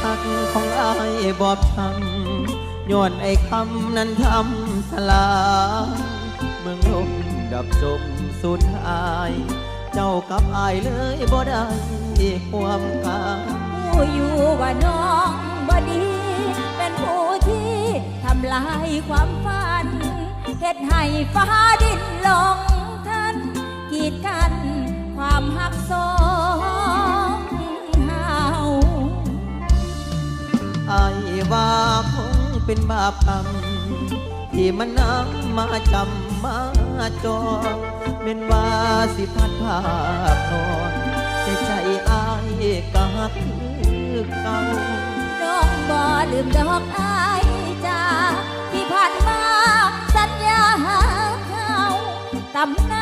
หักของอายบอบช้ำย้อนไอ้คำนั้นทำสลายเมืองลมดับจมสุดท้าย เจ้ากับอายเลยบ่ได้ความกันอยู่ว่าน้องบ่ดี เป็นผู้ที่ทำลายความฝันเหตุให้ฟ้าดินลงทันกีดกัน ว่าคงเป็นบาปกรรมที่มันนำมาจำมาจองเป็นว่าสิพัดภาพนอนแต่ใจอายก็หักคือเก่าน้องบ่ลืมดอกอายจ้าที่ผ่านมาสัญญาหาเขาตำนา